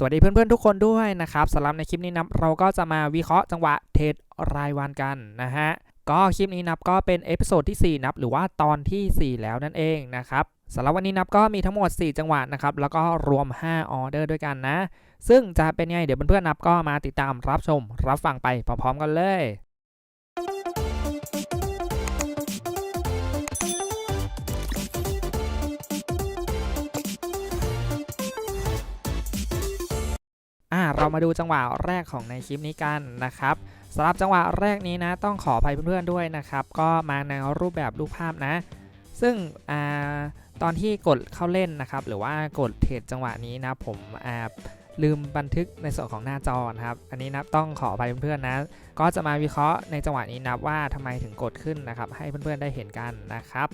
สวัสดีเพื่อนๆทุกคนด้วยนะครับสำหรับในคลิปนี้นับเราก็จะมาวิเคราะห์จังหวะเทรดรายวันกันนะฮะก็คลิปนี้นับก็เป็นเอพิโซดที่ 4 นับ หรือว่าตอนทีสี่4 แล้วนั่นเองนะครับสำหรับวันนี้นับก็มีทั้งหมด 4 จังหวะนะครับ แล้วก็รวม 5 ออเดอร์ด้วยกันนะ ซึ่งจะเป็นไง เดี๋ยวเพื่อนๆนับก็มาติดตามรับชม รับฟังไปพร้อมๆกันเลย เรามาดูจังหวะแรกของในคลิปนี้กันนะครับสำหรับจังหวะแรกนี้นะต้องขออภัยเพื่อนๆด้วยนะครับ ก็มาในรูปแบบรูปภาพนะ ซึ่งอตอนที่กดเข้าเล่นนะครับ หรือว่ากดเทรดจังหวะนี้นะผมอ่าลืมบันทึกในส่วนของหน้าจอนะครับ อันนี้นะต้องขออภัยเพื่อนๆนะ ก็จะมาวิเคราะห์ในจังหวะนี้นะว่าทำไมถึงกดขึ้นนะครับ ให้เพื่อนๆได้เห็นกันนะครับ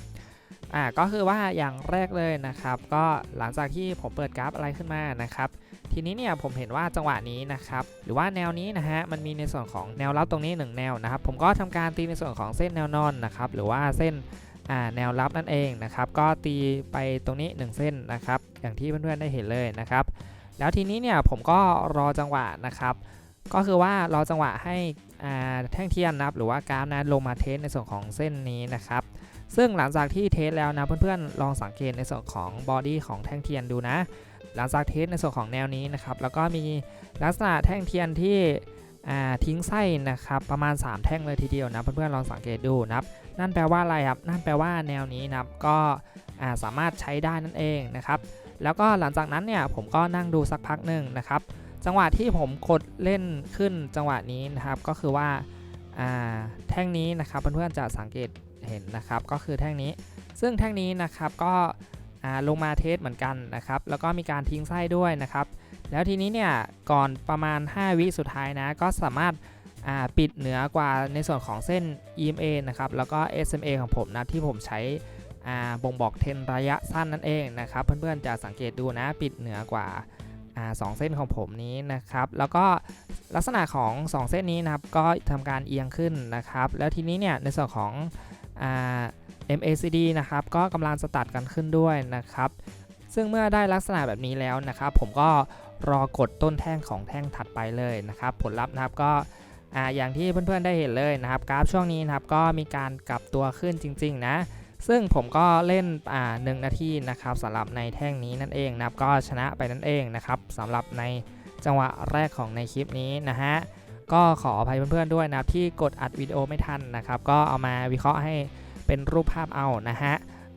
อ่าก็คือว่าอย่างแรกเลยนะครับ ก็หลังจากที่ผมเปิดกราฟอะไรขึ้นมานะครับ ทีนี้เนี่ยผมเห็นว่าจังหวะนี้นะครับ หรือว่าแนวนี้นะฮะมันมีในส่วนของแนวรับตรงนี้ 1 แนวนะครับ ผมก็ทำการตีในส่วนของเส้นแนวนอนนะครับ หรือว่าเส้นแนวรับนั่นเองนะครับ ก็ตีไปตรงนี้ 1 เส้นนะครับ อย่างที่เพื่อนๆได้เห็นเลยนะครับ แล้วทีนี้เนี่ยผมก็รอจังหวะนะครับ ก็คือว่ารอจังหวะให้แท่งเทียนนะครับ หรือว่ากราฟนะลงมาเทสในส่วนของเส้นนี้นะครับ ซึ่งหลังจากที่เทสแล้วนะเพื่อนๆ ลองสังเกตในส่วนของบอดี้ของแท่งเทียนดูนะ หลังจากเทสในส่วนของแนวนี้นะครับ แล้วก็มีลักษณะแท่งเทียนที่ทิ้งไส้นะครับประมาณ 3 แท่งเลยทีเดียวนะเพื่อนๆลองสังเกตดูนะครับ นั่นแปลว่าอะไรครับ นั่นแปลว่าแนวนี้นะครับก็สามารถใช้ได้นั่นเองนะครับ แล้วก็หลังจากนั้นเนี่ยผมก็นั่งดูสักพักหนึ่งนะครับ จังหวะที่ผมกดเล่นขึ้นจังหวะนี้นะครับก็คือว่าอ่าแท่งนี้นะครับเพื่อนๆจะสังเกต เห็นนะครับก็คือแท่งนี้ ซึ่งแท่งนี้นะครับก็ลงมาเทสเหมือนกันนะครับ แล้วก็มีการทิ้งไส้ด้วยนะครับ แล้วทีนี้เนี่ยก่อนประมาณ 5 วิสุดท้ายนะก็สามารถาปิดเหนือกว่าในส่วนของเส้น EMA นะครับแล้วก็ SMA ของผมนะที่ผมใช้บ่งบอกเทรนระยะสั้นนั่นเองนะครับ เพื่อนๆจะสังเกตดูนะปิดเหนือกว่าอาสองเส้นของผมนี้นะครับ แล้วก็ลักษณะของ 2 เส้นนี้นะครับก็ทำการเอียงขึ้นนะครับ แล้วทีนี้เนี่ยในส่วนของ MACD นะครับก็กำลังสตัดกันขึ้นด้วยนะครับ ซึ่งเมื่อได้ลักษณะแบบนี้แล้วนะครับ ผมก็รอกดต้นแท่งของแท่งถัดไปเลยนะครับ ผลลัพธ์นะครับก็ออย่างที่เพื่อนๆได้เห็นเลยนะครับ กราฟช่วงนี้นะครับก็มีการกลับตัวขึ้นจริง ๆ นะ ซึ่งผมก็เล่นอ่าหนึ่งนาทีนะครับสำหรับในแท่งนี้นั่นเองนะครับก็ชนะไปนั่นเองนะครับสำหรับในจังหวะแรกของในคลิปนี้นะฮะ ก็ขออภัยเพื่อนๆด้วยนะที่กดอัดวิดีโอไม่ทันนะครับ ก็เอามาวิเคราะห์ให้เป็นรูปภาพเอานะฮะ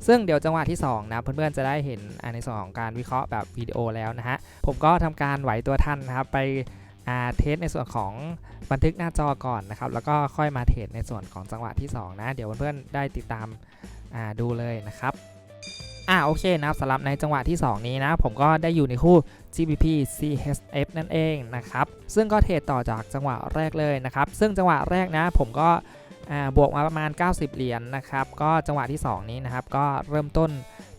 ซึ่งเดี๋ยวจังหวะที่ 2 นะเพื่อนๆจะได้เห็นอ่าในส่วนของการวิเคราะห์แบบวิดีโอแล้วนะฮะผมก็ทำการไหวตัวทันนะครับไปอาเทสในส่วนของบันทึกหน้าจอก่อนนะครับ แล้วก็ค่อยมาเทสในส่วนของจังหวะที่ 2 นะ เดี๋ยวเพื่อนๆได้ติดตามดูเลยนะครับ อ่าโอเคนะครับสำหรับในจังหวะที่ 2 นี้นะ ผมก็ได้อยู่ในคู่ GBP CHF นั่นเองนะครับ ซึ่งก็เทรดต่อจากจังหวะแรกเลยนะครับ ซึ่งจังหวะแรกนะ ผมก็บวกมาประมาณ 90 เหรียญนนะครับ ก็จังหวะที่ 2 นี้นะครับ ก็เริ่มต้น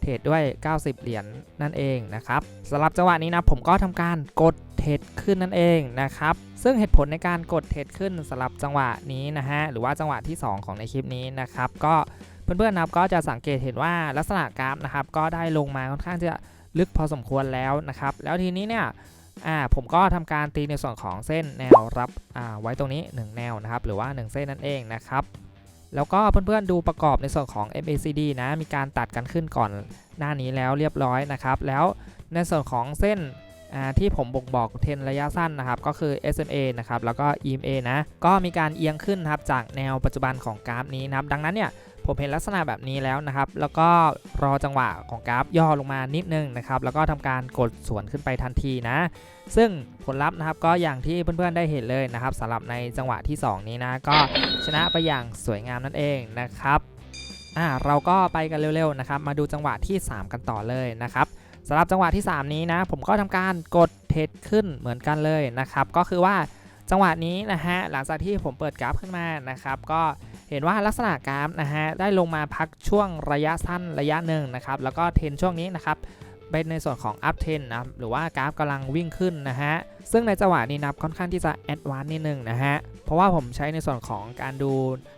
เทรดด้วย 90 เหรียญนนั่นเองนะครับสำหรับจังหวะนี้นะผมก็ทำการกดเทรดขึ้นนั่นเองนะครับ ซึ่งเหตุผลในการกดเทรดขึ้นสำหรับจังหวะนี้นะฮะหรือว่าจังหวะที่ 2 ของในคลิปนี้นะครับ ก็ เพื่อนๆนะครับก็จะสังเกตเห็นว่าลักษณะกราฟนะครับก็ได้ลงมาค่อนข้างจะลึกพอสมควรแล้วนะครับ แล้วทีนี้เนี่ยผมก็ทำการตีในส่วนของเส้นแนวรับไว้ตรงนี้ 1 แนวนะครับ หรือว่า 1 เส้นนั่นเองนะครับ แล้วก็เพื่อนๆดูประกอบในส่วนของ MACD นะมีการตัดกันขึ้นก่อนหน้านี้แล้วเรียบร้อยนะครับ แล้วในส่วนของเส้นที่ผมบ่งบอกเทนระยะสั้นนะครับ ก็คือ SMA นะครับแล้วก็ EMA นะก็มีการเอียงขึ้นนะครับจากแนวปัจจุบันของกราฟนี้นะครับ ดังนั้นเนี่ย ผมเห็นลักษณะแบบนี้แล้วนะครับ แล้วก็รอจังหวะของกราฟย่อลงมานิดนึงนะครับ แล้วก็ทำการกดสวนขึ้นไปทันทีนะ ซึ่งผลลัพธ์นะครับก็อย่างที่เพื่อนๆได้เห็นเลยนะครับสำหรับในจังหวะที่ 2 นี้นะ ก็ชนะไปอย่างสวยงามนั่นเองนะครับอ่าเราก็ไปกันเร็วๆนะครับ มาดูจังหวะที่ 3 กันต่อเลยนะครับสำหรับจังหวะที่ 3 นี้นะ ผมก็ทำการกดเทรดขึ้นเหมือนกันเลยนะครับ ก็คือว่าจังหวะนี้นะฮะหลังจากที่ผมเปิดกราฟขึ้นมานะครับ ก็ เห็นว่าลักษณะกราฟนะฮะได้ลงมาพักช่วงระยะสั้นระยะหนึ่งนะครับแล้วก็เทรนช่วงนี้นะครับเป็นในส่วนของ up trend นะครับหรือว่ากราฟกำลังวิ่งขึ้นนะฮะซึ่งในจังหวะนี้นับค่อนข้างที่จะ advanced นิดนึงนะฮะเพราะว่าผมใช้ในส่วนของการดู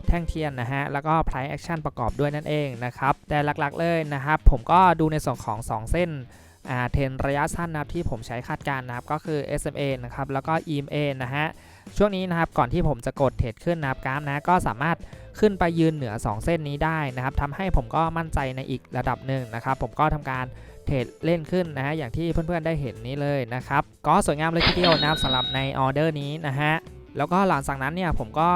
แท่งเทียนนะฮะแล้วก็ price action ประกอบด้วยนั่นเองนะครับแต่หลักๆเลยนะครับผมก็ดูในส่วนของ 2 เส้นเทรนระยะสั้นนะครับที่ผมใช้คาดการณ์นะครับก็คือ SMA นะครับแล้วก็ EMA นะฮะ ช่วงนี้นะครับก่อนที่ผมจะกดเทรดขึ้นนะครับกราฟนะก็สามารถขึ้นไปยืนเหนือ 2 เส้นนี้ได้นะครับทำให้ผมก็มั่นใจในอีกระดับหนึ่งนะครับ ผมก็ทำการเทรดเล่นขึ้นนะฮะอย่างที่เพื่อนๆได้เห็นนี้เลยนะครับก็สวยงามเลยทีเดียวนะครับสำหรับในออเดอร์นี้นะฮะแล้วก็หลังจากนั้นเนี่ยผมก็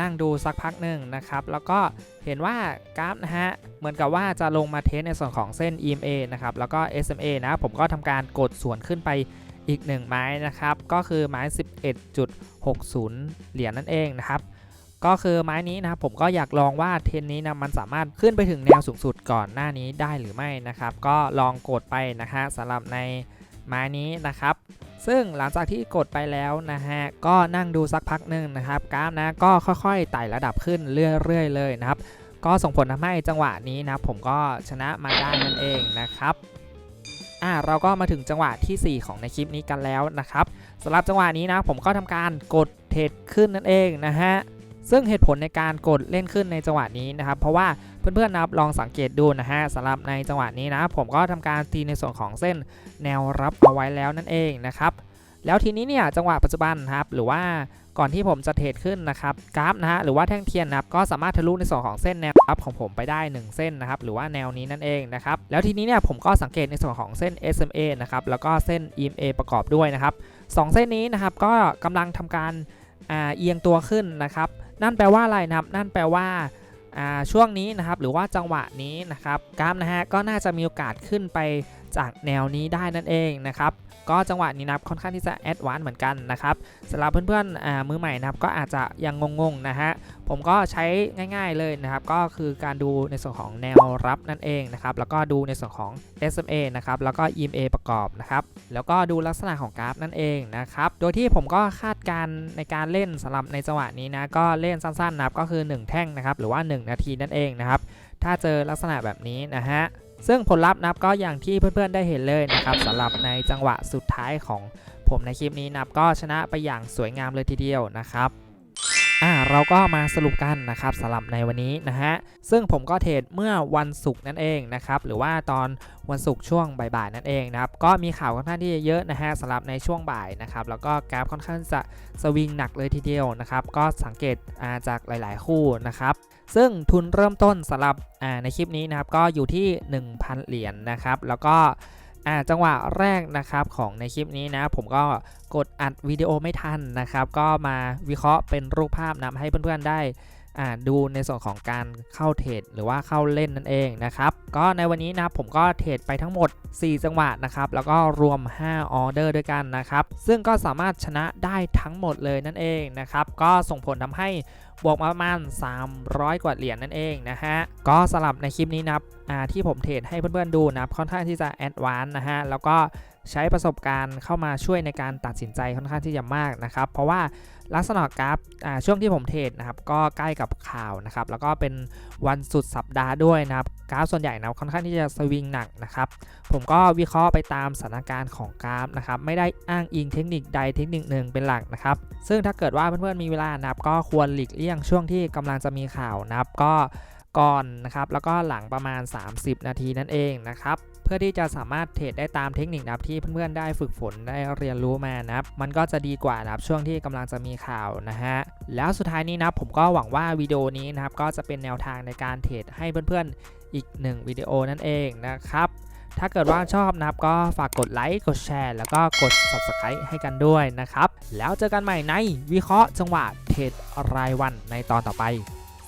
นั่งดูสักพักหนึ่งนะครับ แล้วก็เห็นว่ากราฟนะฮะเหมือนกับว่าจะลงมาเทสในส่วนของเส้น EMA นะครับแล้วก็ SMA นะผมก็ทำการกดส่วนขึ้นไป อีก 1 ไม้นะครับ ก็คือไม้ 11.60 เหรียญนั่นเองนะครับ ก็คือไม้นี้นะครับผมก็อยากลองว่าเทนนี้นะมันสามารถขึ้นไปถึงแนวสูงสุดก่อนหน้านี้ได้หรือไม่นะครับ ก็ลองกดไปนะฮะสำหรับในไม้นี้นะครับ ซึ่งหลังจากที่กดไปแล้วนะฮะก็นั่งดูสักพักหนึ่งนะครับกราฟนะก็ค่อยๆไต่ระดับขึ้นเรื่อยๆเลยนะครับ ก็ส่งผลทำให้จังหวะนี้นะผมก็ชนะมาได้นั่นเองนะครับ อ่าเราก็มาถึงจังหวะทีสี่ 4 ของในคลิปนี้กันแล้วนะครับสำหรับจังหวะนี้นะผมก็ทำการกดเทรดขึ้นนั่นเองนะฮะซึ่งเหตุผลในการกดเล่นขึ้นในจังหวะนี้นะครับ เพราะว่าเพื่อนๆนะครับลองสังเกตดูนะฮะสำหรับในจังหวะนี้นะ ผมก็ทำการตีในส่วนของเส้นแนวรับเอาไว้แล้วนั่นเองนะครับแล้วทีนี้เนี่ยจังหวะปัจจุบันครับหรือว่า ก่อนที่ผมจะเทรดขึ้นนะครับกราฟนะฮะหรือว่าแท่งเทียนนะครับก็สามารถทะลุในส่วนของเส้นแนวรับของผมไปได้ 1 เส้นนะครับหรือว่าแนวนี้นั่นเองนะครับแล้วทีนี้เนี่ยผมก็สังเกตในส่วนของเส้น SMA นะครับแล้วก็เส้น EMA ประกอบด้วยนะครับสองเส้นนี้นะครับก็กำลังทำการเอียงตัวขึ้นนะครับนั่นแปลว่าอะไรนะครับนั่นแปลว่าช่วงนี้นะครับหรือว่าจังหวะนี้นะครับกราฟนะฮะก็น่าจะมีโอกาสขึ้นไป จากแนวนี้ได้นั่นเองนะครับก็จังหวะนี้นะครับค่อนข้างที่จะแอดวานซ์เหมือนกันนะครับสำหรับเพื่อนๆมือใหม่นะครับก็อาจจะยังงงๆนะฮะผมก็ใช้ง่าย ๆเลยนะครับก็คือการดูในส่วนของแนวรับนั่นเองนะครับแล้วก็ดูในส่วนของ SMA นะครับแล้วก็ EMA ประกอบนะครับแล้วก็ดูลักษณะของกราฟนั่นเองนะครับโดยที่ผมก็คาดการในการเล่นสำหรับในจังหวะนี้นะก็เล่นสั้นๆนะครับก็คือ 1 แท่งนะครับหรือว่า 1 นาทีนั่นเองนะครับถ้าเจอลักษณะแบบนี้นะฮะ ซึ่งผลลัพธ์นับก็อย่างที่เพื่อนๆได้เห็นเลยนะครับสำหรับในจังหวะสุดท้ายของผมในคลิปนี้นับก็ชนะไปอย่างสวยงามเลยทีเดียวนะครับ อ่าเราก็มาสรุปกันนะครับสำหรับในวันนี้นะฮะซึ่งผมก็เทรดเมื่อวันศุกร์นั่นเองนะครับหรือว่าตอนวันศุกร์ช่วงบ่ายๆนั่นเองนะครับก็มีข่าวค่อนข้างที่จะเยอะนะฮะสำหรับในช่วงบ่ายนะครับแล้วก็กราฟค่อนข้างจะสวิงหนักเลยทีเดียวนะครับก็สังเกตาจากหลาย ๆ คู่นะครับซึ่งทุนเริ่มต้นสำหรับในคลิปนี้นะครับก็อยู่ที่ 1,000 เหรียญนะครับแล้วก็ อ่าจังหวะแรกนะครับของในคลิปนี้นะ ผมก็กดอัดวิดีโอไม่ทันนะครับ ก็มาวิเคราะห์เป็นรูปภาพนำให้เพื่อนๆได้อ่าดูในส่วนของการเข้าเทรดหรือว่าเข้าเล่นนั่นเองนะครับ ก็ในวันนี้นะผมก็เทรดไปทั้งหมด 4 จังหวะนะครับ แล้วก็รวม 5 ออเดอร์ด้วยกันนะครับ ซึ่งก็สามารถชนะได้ทั้งหมดเลยนั่นเองนะครับ ก็ส่งผลทำให้ บวกมาประมาณ 300 กว่าเหรียญนั่นเองนะฮะ ก็สลับในคลิปนี้นะที่ผมเทรดให้เพื่อนๆดูนะค่อนข้างที่จะแอดวานซ์นะฮะ แล้วก็ ใช้ประสบการณ์เข้ามาช่วยในการตัดสินใจค่อนข้างที่จะมากนะครับ เพราะว่าลักษณะกราฟช่วงที่ผมเทรดนะครับก็ใกล้กับข่าวนะครับแล้วก็เป็นวันสุดสัปดาห์ด้วยนะครับกราฟส่วนใหญ่นะค่อนข้างที่จะสวิงหนักนะครับผมก็วิเคราะห์ไปตามสถานการณ์ของกราฟนะครับไม่ได้อ้างอิงเทคนิคใดเทคนิคหนึ่งเป็นหลักนะครับซึ่งถ้าเกิดว่าเพื่อนๆมีเวลานะครับก็ควรหลีกเลี่ยงช่วงที่กำลังจะมีข่าวนะครับก็ก่อนนะครับแล้วก็หลังประมาณ 30 นาทีนั่นเองนะครับ เพื่อที่จะสามารถเทรดได้ตามเทคนิคนะครับที่เพื่อนๆได้ฝึกฝนได้เรียนรู้มานะครับมันก็จะดีกว่านะครับช่วงที่กำลังจะมีข่าวนะฮะแล้วสุดท้ายนี้นะผมก็หวังว่าวิดีโอนี้นะครับก็จะเป็นแนวทางในการเทรดให้เพื่อนๆอีกหนึ่งวิดีโอนั่นเองนะครับถ้าเกิดว่าชอบนะครับก็ฝากกดไลค์กดแชร์ แล้วก็กด subscribe ให้กันด้วยนะครับ แล้วเจอกันใหม่ในวิเคราะห์จังหวะเทรดรายวันในตอนต่อไป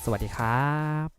สวัสดีครับ